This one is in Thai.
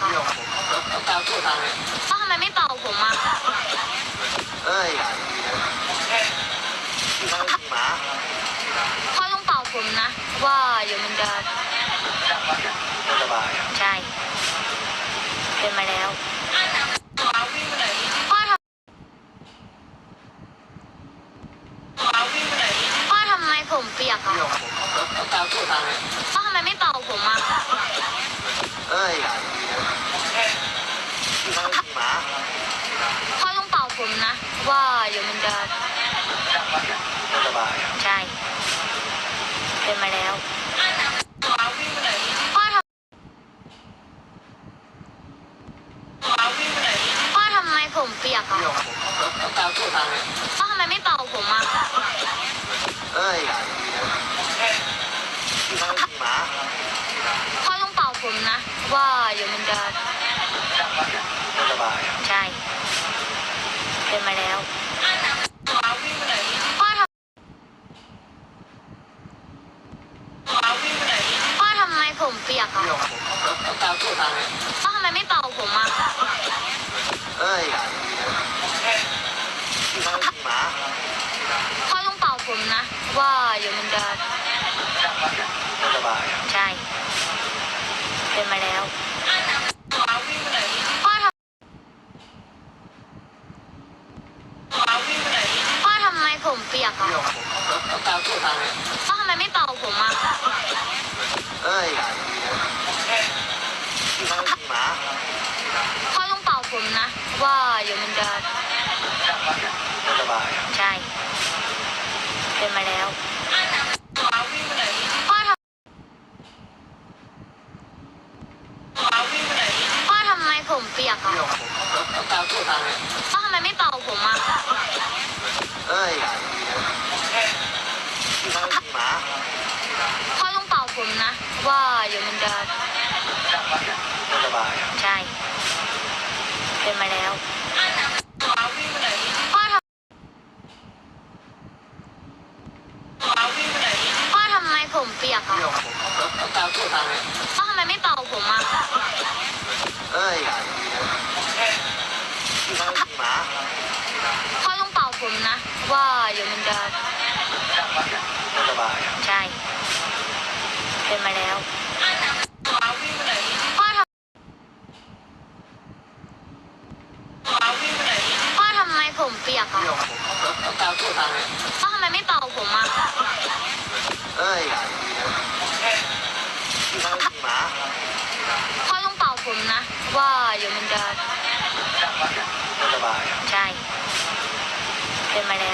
กอะน้ำตาทั่วทางเลยก็ทำไมไม่เป่าผมอะเอ้ยที่เขาขี่หมาพ่อต้องเป่าผมนะ ว่าเดี๋ยวมันจะไม่สบายใช่เป็นมาแล้วพ่อทำพ่อทำไมผมเปียกอะน้ำตาทั่วทางเลยพ่อทำไมไม่เป่าผมอะเอ้ยที่เขาขี่หมา พ่อต้องเป่าผมนะ ว่า เดี๋ยวมันจะสบายใช่เป็นมาแล้วพ่อทำพ่อทำไมผมเปียกอะตาทั่วทาเลยพ่อทำไมไม่เป่าผมอะเอ้ยเขาขี่หมาพ่อต้องเป่าผมนะ ว่าเดี๋ยวมันจะสบายใช่เป็นมาแล้วพ่อทำพ่อทำไม ผมเปียกอะน้ำตาทั่วทางเลยพ่อทำไมไม่เป่าผมอะเอ้ยที่เขาขี่หมาพ่อต้องเป่าผมนะ ว่าเดี๋ยวมันจะไม่สบายใช่เป็นมาแล้วพ่อทำพ่อทำไมผมเปียกอะน้ำตาทั่วทางเลยพ่อทำไมไม่เป่าผมอะ เอ้ยที่เขาขี่หมา พ่อต้องเป่าผมนะ ว่าเดี๋ยวมันจะไม่สบายใช่เป็นมาแล้วพ่อทำพ่อทำไมผมเปียกอะน้ำตาทั่วทางเลยพ่อทำไมไม่เป่าผมอะเอ้ยที่เขาขี่หมาพ่อต้องเป่าผมนะ ว่าเดี๋ยวมันจะไม่สบาย ใช่เป็นมาแล้วพ่อทำพ่อทำไมผม เปียกอะน้ำตาทั่วทาเลยพ่อทำไมไม่เป่าผมอะเอ้ยที่มีหมาพ่อต้องเป่าผมนะ ว่าเดี๋ยวมันจะไม่สบายใช่เป็นมาแล้วพ่อทำพ่อทำไมผมเปียกอะน้ำตาทั่วทางเลยพ่อทำไมไม่เป่าผมอะ เอ้ยที่เขาขี่หมา พ่อต้องเป่าผมนะ ว่า เดี๋ยวมันจะไม่สบายใช่เป็นมาแล้วเ